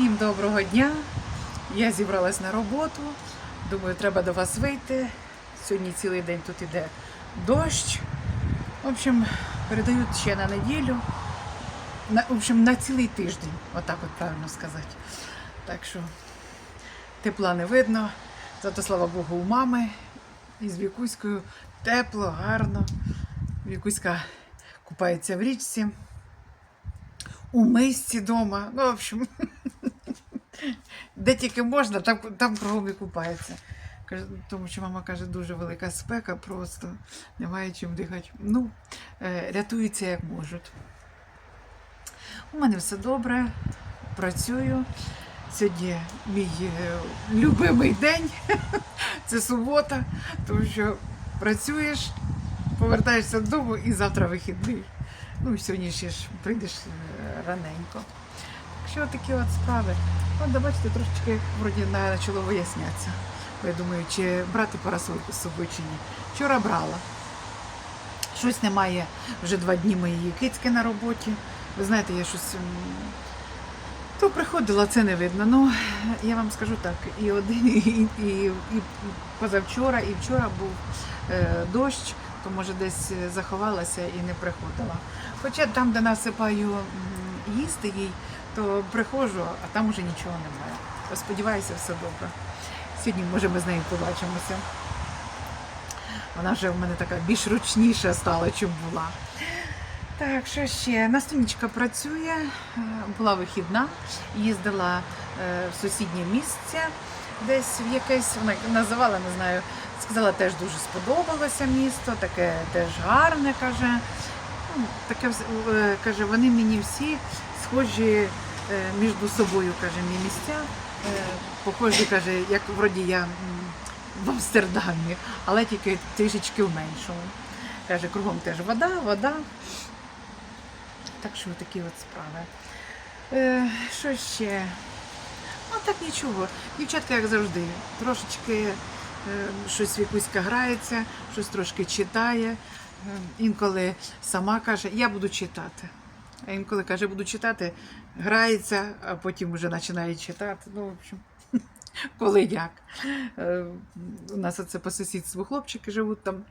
Всім доброго дня. Я зібралась на роботу. Думаю, треба до вас вийти. Сьогодні цілий день тут іде дощ. В общем, передають ще на неділю. На, в общем, на цілий тиждень, отак от правильно сказати. Так що тепла не видно. Зато, слава Богу, у мами із Вікуською тепло, гарно. Вікуська купається в річці. У мисці вдома. Ну, в общем, де тільки можна, там, там кругом і купається. Тому що мама каже, дуже велика спека, просто немає чим дихати. Ну, е, рятуються як можуть. У мене все добре, працюю. Сьогодні мій е, любимий день. Це субота, тому що працюєш, повертаєшся додому і завтра вихідний. Ну, сьогодні ще ж прийдеш е, раненько. Так що такі от справи. От, бачите, трошечки вроді почало вияснятися. Бо Я думаю, чи брати парасольку з собою чи ні. Вчора брала. Щось немає вже два дні моєї кицьки на роботі. Ви знаєте, я щось. То приходила, це не видно. Ну, я вам скажу так, і один, і, і, і позавчора, і вчора був е, дощ, то може десь заховалася і не приходила. Хоча там, де насипаю їсти їй, то приходжу, а там уже нічого немає. Сподіваюся, все добре. Сьогодні, може, ми з нею побачимося. Вона вже в мене така більш ручніша стала, чим була. Так, що ще? Настунічка працює, е, була вихідна, їздила е, в сусіднє місце, десь в якесь, вона називала, не знаю, сказала, теж дуже сподобалося місто, таке теж гарне, каже. Ну, Таке е, каже, вони мені всі схожі е, між собою, каже, мій місця. Е, Похожі, каже, як вроді я в Амстердамі, але тільки трішечки в меншому. Каже, кругом теж вода, вода. Так що такі от справи. Е, що ще? Ну так нічого. Дівчатка, як завжди, трошечки е, щось Вікуська грається, щось трошки читає. Е, інколи сама каже, я буду читати. А інколи каже, буду читати, грається, а потім вже починає читати. Ну, в общем, коли як. Е, У нас оце по сусідству хлопчики живуть там.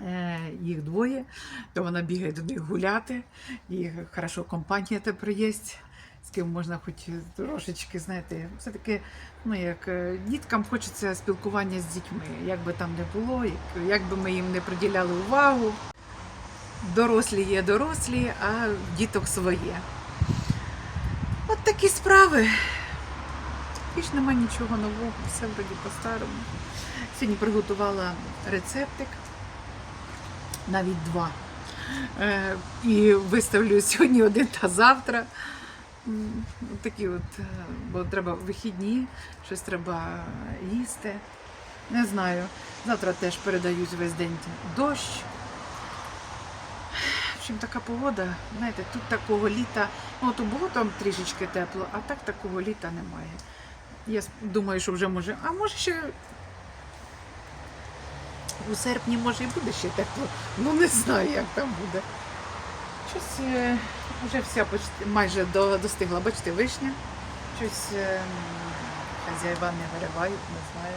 Е, Їх двоє, то вона бігає до них гуляти. І хорошо, компанія тепер є, з ким можна хоч трошечки, знаєте, все-таки, ну як е, діткам хочеться спілкування з дітьми, як би там не було, як би ми їм не приділяли увагу. Дорослі є дорослі, а діток своє. От такі справи. Більш нема нічого нового, все вроді по-старому. Сьогодні приготувала рецептик, навіть два. Е, І виставлю сьогодні один та завтра. Такі от, е, бо треба вихідні, щось треба їсти. Не знаю. Завтра теж передають весь день дощ. Общем, така погода, знаєте, тут такого літа, ну то було там трішечки тепло, а так такого літа немає. Я думаю, що вже може, а може ще у серпні може і буде ще тепло. Ну не знаю, як там буде. Щось е, вже вся майже до, достигла, бачите, вишня. Щось е, м, хазяїва не виривають, не знаю.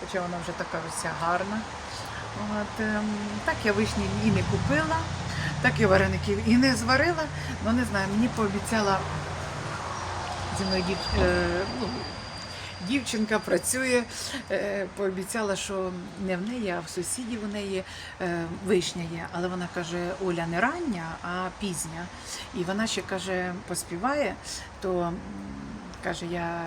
Хоча вона вже така вся гарна. От, ем, так я вишні і не купила, так і вареників і не зварила. Ну не знаю, мені пообіцяла зі мною дів, е, ну, дівчинка працює, е, пообіцяла, що не в неї, а в сусідів у неї е, вишня є. Але вона каже, Оля не рання, а пізня. І вона ще каже, поспіває, то каже, я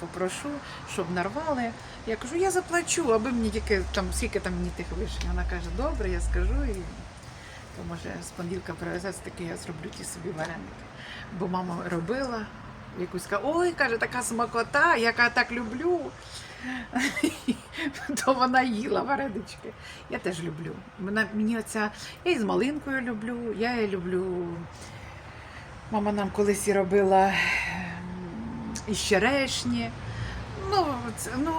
попрошу, щоб нарвали. Я кажу, я заплачу, аби мені тільки там, скільки там мені тих вишень. Вона каже, добре, я скажу. І то може з понеділка привезе, таки я зроблю ті собі вареники. Бо мама робила. Якусь каже, ой, каже, така смакота, яка так люблю. То вона їла варенички. Я теж люблю. Вона, мені оця, я і з малинкою люблю, я і люблю. Мама нам колись і робила ем, із черешні. Ну, це- ну,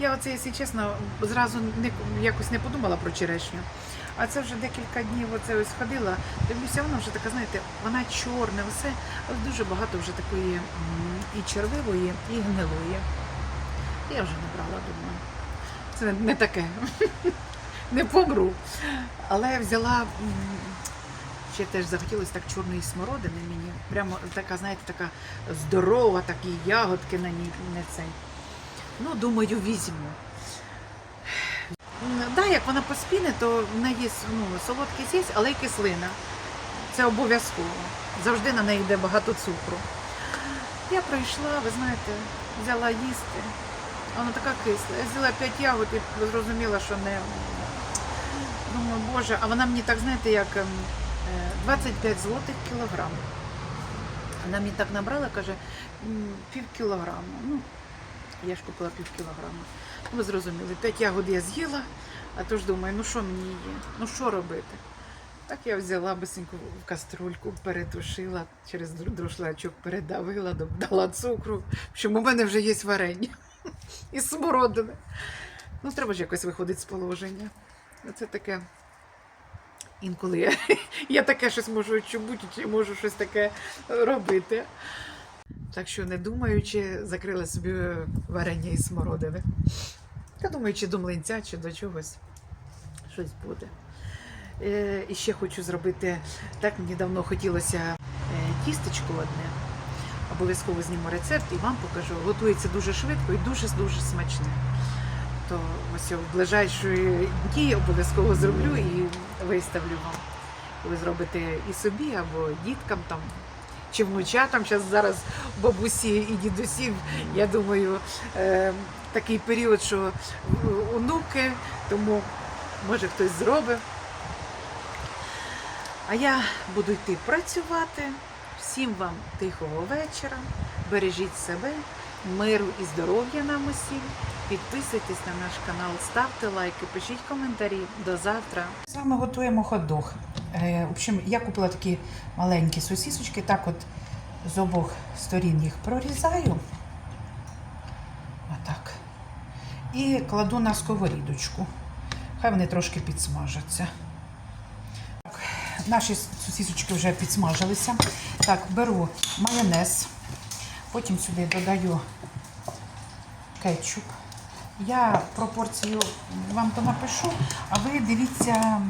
я оце, якщо чесно, зразу не, якось не подумала про черешню. А це вже декілька днів оце ось ходила. Дивлюся, вона вже така, знаєте, вона чорна, все, дуже багато вже такої і червивої, і гнилої. Я вже не брала, думаю. Це не таке. Не помру. Але я взяла. Ще теж захотілося так чорної смородини мені. Прямо така, знаєте, така здорова, такі ягодки на ній не цей. Ну, думаю, візьму. Да, як вона поспіне, то в неї ну, солодкість є, але й кислина. Це обов'язково. Завжди на неї йде багато цукру. Я прийшла, ви знаєте, взяла їсти. Вона така кисла. Я взяла 5 ягод і зрозуміла, що не. Думаю, боже, а вона мені так, знаєте, як ем, е, 25 злотих кілограм. Вона мені так набрала, каже, пів кілограму. Ну, я ж купила пів кілограма. Ви зрозуміли, 5 ягод я з'їла, а то ж думаю, ну що мені є? Ну що робити? Так я взяла бисеньку в каструльку, перетушила, через дру- друшлачок передавила, додала цукру. Що у мене вже є варення і смородини. Ну, треба ж якось виходити з положення. Це таке. Інколи я, я таке щось можу чубути, чи можу щось таке робити. Так що, не думаючи, закрила собі варення із смородини. Я думаю, чи до млинця, чи до чогось щось буде. Е, і ще хочу зробити, так мені давно хотілося е, тістечко одне. Обов'язково зніму рецепт і вам покажу. Готується дуже швидко і дуже-дуже смачне. То ось в ближайші дні обов'язково зроблю і виставлю вам. Ви зробите і собі, або діткам там, чи внучатам. Зараз зараз бабусі і дідусів, я думаю, е, такий період, що е, онуки, тому може хтось зробить. А я буду йти працювати. Всім вам тихого вечора. Бережіть себе, миру і здоров'я нам усім. Підписуйтесь на наш канал, ставте лайки, пишіть коментарі. До завтра. Саме готуємо хот-дог. Е, в общем, я купила такі маленькі сосісочки, так от з обох сторін їх прорізаю. Отак. І кладу на сковорідочку. Хай вони трошки підсмажаться. Так, Наші сосісочки вже підсмажилися. Так, беру майонез, потім сюди додаю кетчуп. Я пропорцію вам то напишу, а ви дивіться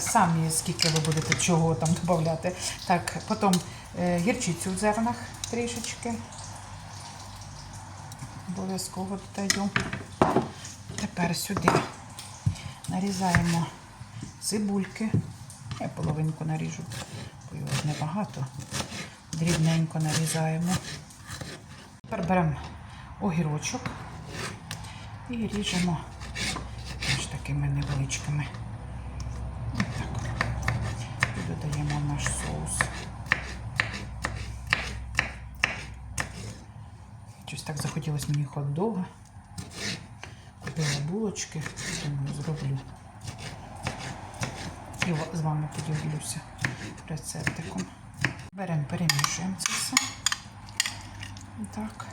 самі, скільки ви будете чого там додати. Так, потім е, гірчицю в зернах трішечки. Обов'язково додаю. Тепер сюди нарізаємо цибульки. Я половинку наріжу, бо його небагато. Дрібненько нарізаємо. Тепер беремо огірочок і ріжемо ось такими невеличкими. І додаємо наш соус. Щось так захотілося мені хот-дога. Купила булочки, думаю, зроблю. І з вами поділюся рецептиком. Беремо, перемішуємо це все. Так.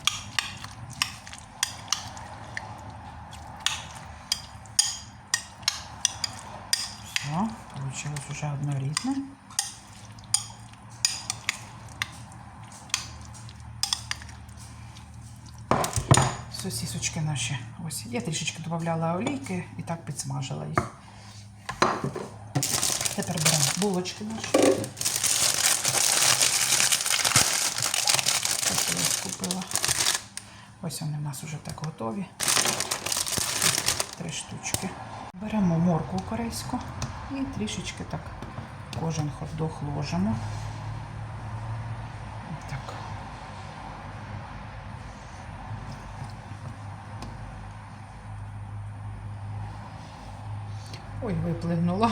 Все, получилось уже однорідне. Сосісочки наші. Ось. Я трішечки додавала олійки і так підсмажила їх. Тепер беремо булочки наші. Що я купила. Ось вони в нас вже так готові. Три штучки. Беремо моркву корейську і трішечки так кожен хот-дог ложимо. Так. Ой, виплигнула.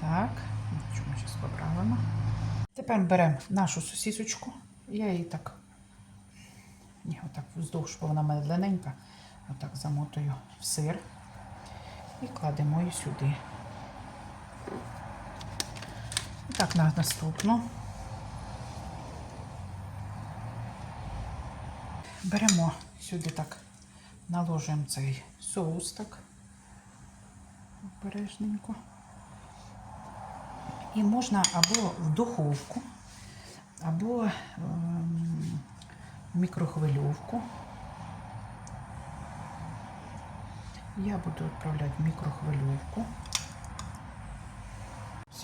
Так, нічого зараз поправимо. Тепер беремо нашу сосісочку. Я її так, ні, отак вздовж, бо вона длинненька. Отак замотую в сир і кладемо її сюди. І так на наступну. Беремо сюди так, наложуємо цей соус так обережненько. І можна або в духовку, або ем, в мікрохвильовку. Я буду відправляти в мікрохвильовку.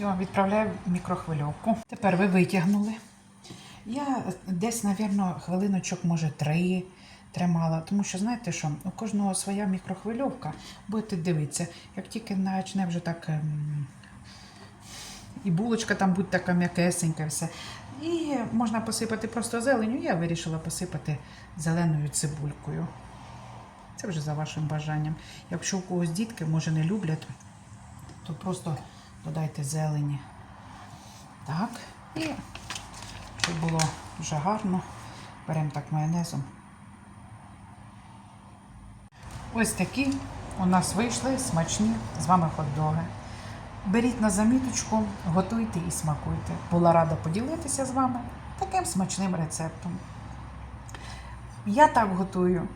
Все, відправляю мікрохвильовку. Тепер ви витягнули. Я десь, мабуть, хвилиночок, може, три тримала, тому що знаєте що, у кожного своя мікрохвильовка. Будете дивитися, як тільки почне вже так. ем, і булочка там буде така м'якесенька, все. І можна посипати просто зеленю. Я вирішила посипати зеленою цибулькою. Це вже за вашим бажанням. Якщо у когось дітки, може, не люблять, то просто додайте зелені. Так. І щоб було вже гарно, беремо так майонезом. Ось такі у нас вийшли смачні з вами хот-доги. Беріть на заміточку, готуйте і смакуйте. Була рада поділитися з вами таким смачним рецептом. Я так готую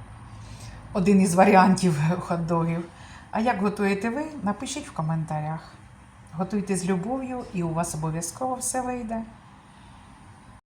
один із варіантів хот-догів. А як готуєте ви, напишіть в коментарях. Готуйте з любов'ю, і у вас обов'язково все вийде.